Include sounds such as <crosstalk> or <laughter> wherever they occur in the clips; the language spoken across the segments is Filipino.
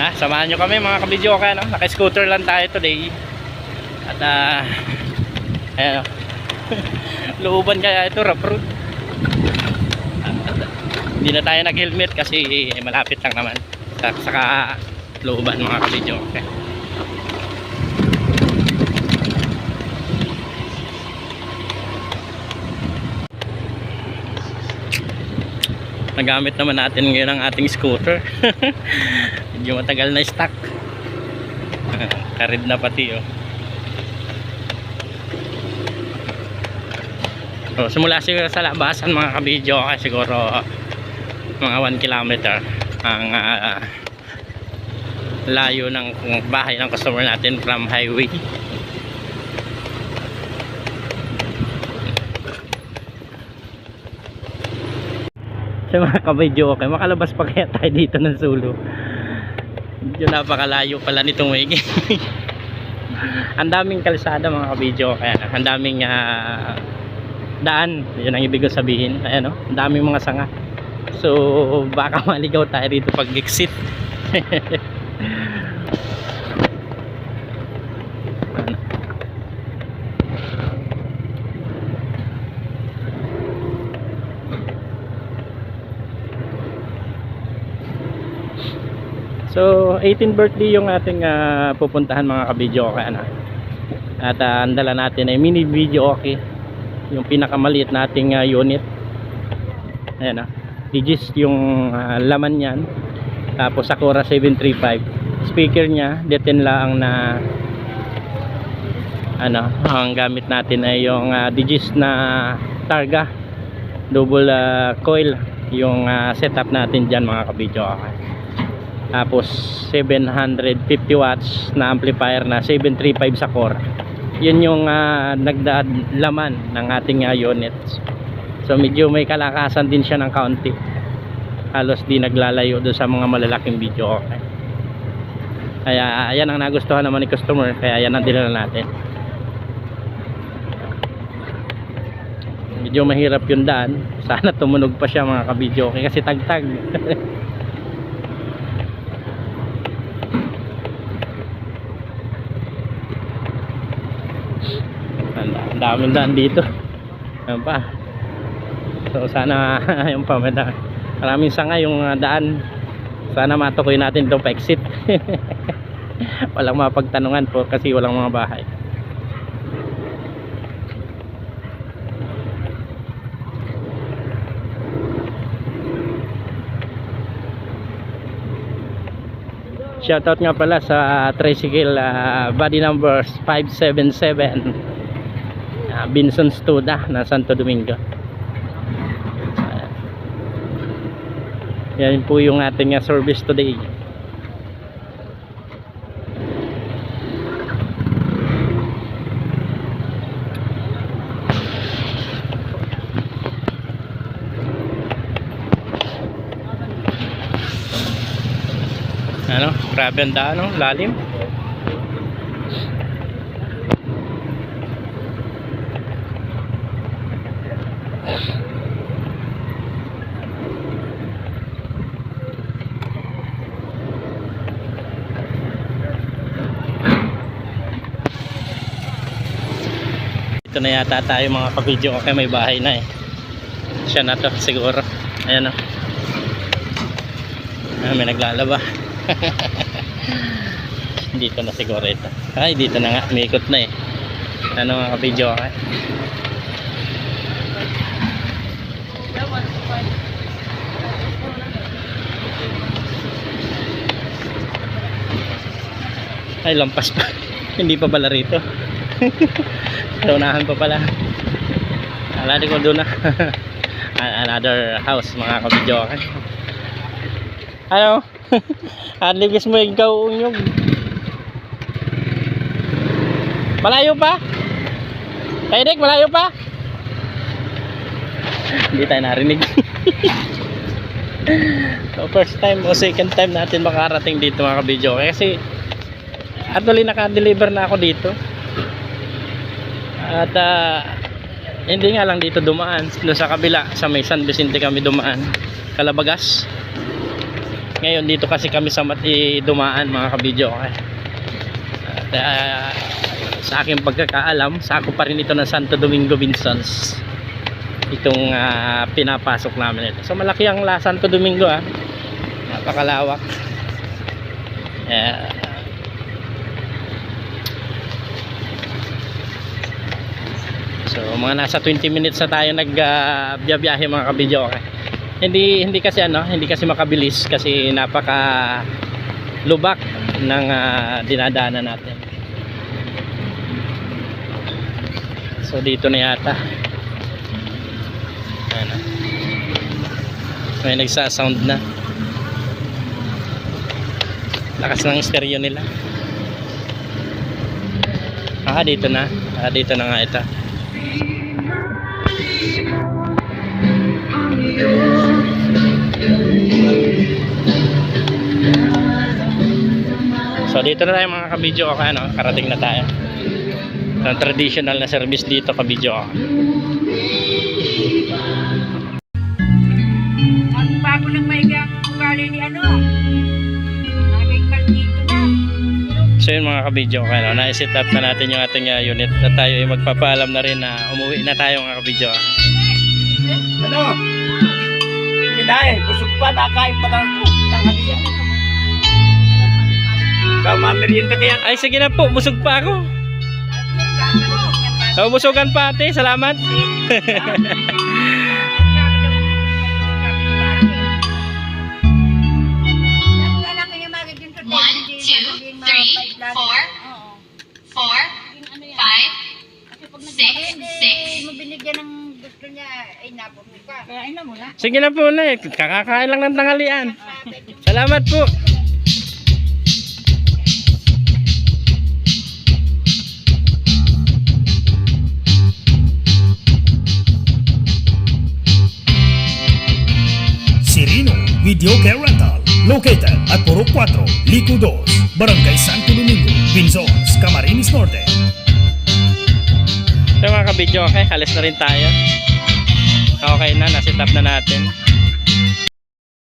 Ha, samahan nyo kami mga kabidyo ka, no? Naka-scooter lang tayo today. At, ah, <laughs> ayan, oh. <laughs> Looban kaya ito, rough road. Hindi na tayo nag-helmet kasi malapit lang naman. Saka looban mga kabidyo. Okay. Nagamit naman natin ngayon ang ating scooter. <laughs> Medyo matagal na stock. <laughs> Karid na pati oh. So, simula siguro sa labasan mga kabidyo okay, siguro mga 1 kilometer ang ah, layo ng bahay ng customer natin from highway sa mga kabidyo okay makalabas pa kaya tayo dito ng sulo medyo napakalayo pala nitong way <laughs> ang daming kalsada mga kabidyo kaya ang daming ah, daan. Yun ang ibig sabihin. Ayan o ang daming mga sanga. So baka maligaw tayo rito pag exit <laughs> So, 18 birthday yung ating ah, pupuntahan mga kabidyo okay ano. At ah, ang dala natin ay mini video okay. Yung pinakamaliit nating ah, unit. Ayan ah. Digis yung ah, laman niyan. Tapos Sakura 735. Speaker niya, detin lang na ano, ang gamit natin ay yung ah, Digis na Targa double ah, coil yung ah, setup natin diyan mga kabidyo okay tapos 750 watts na amplifier na 735 sa core. Yun yung uh, nagdaan laman ng ating uh, units. So medyo may kalakasan din siya ng kaunti. Halos di naglalayo doon sa mga malalaking video okay? Kaya ayan ang nagustuhan naman ni customer kaya yan ang dinala natin. Medyo mahirap yung daan. <laughs> Sana tumunog pa siya mga kabidyo okay? Kasi tagtag. ang <laughs> daming daan dito. Yan pa. So sana <laughs> yung pa maraming sanga yung uh, daan. Sana matukoy natin itong pa-exit. <laughs> Walang mapagtanungan po kasi walang mga bahay. Shoutout nga pala sa tricycle ah, body number 577 uh, Binson Studa na Santo Domingo. Yan po yung ating ah, service today. Ano? Grabe ang daan, no? Lalim. Ito na yata tayo mga kabidyo okay may bahay na eh. Siya na to siguro. Ayan o. Ah, may naglalaba. <laughs> dito na siguro ito. Ay, dito na nga. May na eh. Ano mga kabidyo okay? Ay, lampas pa. <laughs> Hindi pa pala rito. <laughs> Daunahan pa pala. Alala ko doon na. <laughs> Another house mga kabidyo. Ano? Adligis mo ikaw unyog. Malayo pa? Kaidik, malayo pa? <laughs> Hindi tayo narinig. so first time o second time natin makarating dito mga kabidyo. Kasi actually naka-deliver na ako dito. At ah, hindi nga lang dito dumaan. Sa kabila, sa may San Vicente kami dumaan. Kalabagas. Ngayon dito kasi kami sa Mati dumaan mga kabidyo. Okay? At, ah, sa aking pagkakaalam, sako pa rin ito ng Santo Domingo Vincents. Itong ah, pinapasok namin ito. So malaki ang La Santo Domingo ah. Napakalawak. Yeah. So mga nasa 20 minutes na tayo nagbiyahe mga kabidyo. Okay? Hindi hindi kasi ano, hindi kasi makabilis kasi napaka lubak ng ah, dinadaanan natin. So dito na yata. Na. May nagsa-sound na. Lakas ng stereo nila. Ah, dito na. Ah, dito na nga ito. So dito na tayo mga kabidyo ako ano, karating na tayo. Ang traditional na service dito kabidyo ako. Ang bago ng maigang ugali ni ano. So yun mga kabidyo ako ano, na-set up na natin yung ating uh, unit at tayo ay magpapaalam na rin na umuwi na tayo mga kabidyo. Ano? Sige dahil, busog pa, nakain pa lang ko. Tanghalian. Ikaw, mamerienda kaya. Ay sige na po, busog pa ako. Oh, busugan pa ate, salamat. <laughs> na. Sige na po na, kakakain lang ng tanghalian. Salamat po. Sirino Video Care Rental located at Puro 4, Lico 2, Barangay Santo Domingo, Binzons, Camarines Norte. So mga kabidyo, okay, halis na rin tayo. Okay na, nasit up na natin.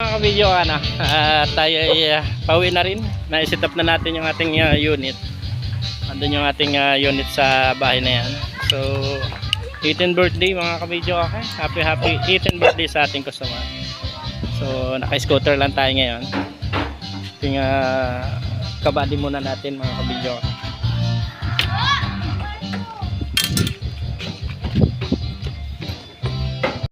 Mga kabidyo, ano, ah, tayo ay ah, pauwi na rin. Na-set up na natin yung ating ah, unit. Andun yung ating ah, unit sa bahay na yan. So, 18 birthday mga kabidyo, okay? Happy, happy 18 birthday sa ating customer. So, naka-scooter lang tayo ngayon. Ting uh, kabady muna natin mga kabidyo.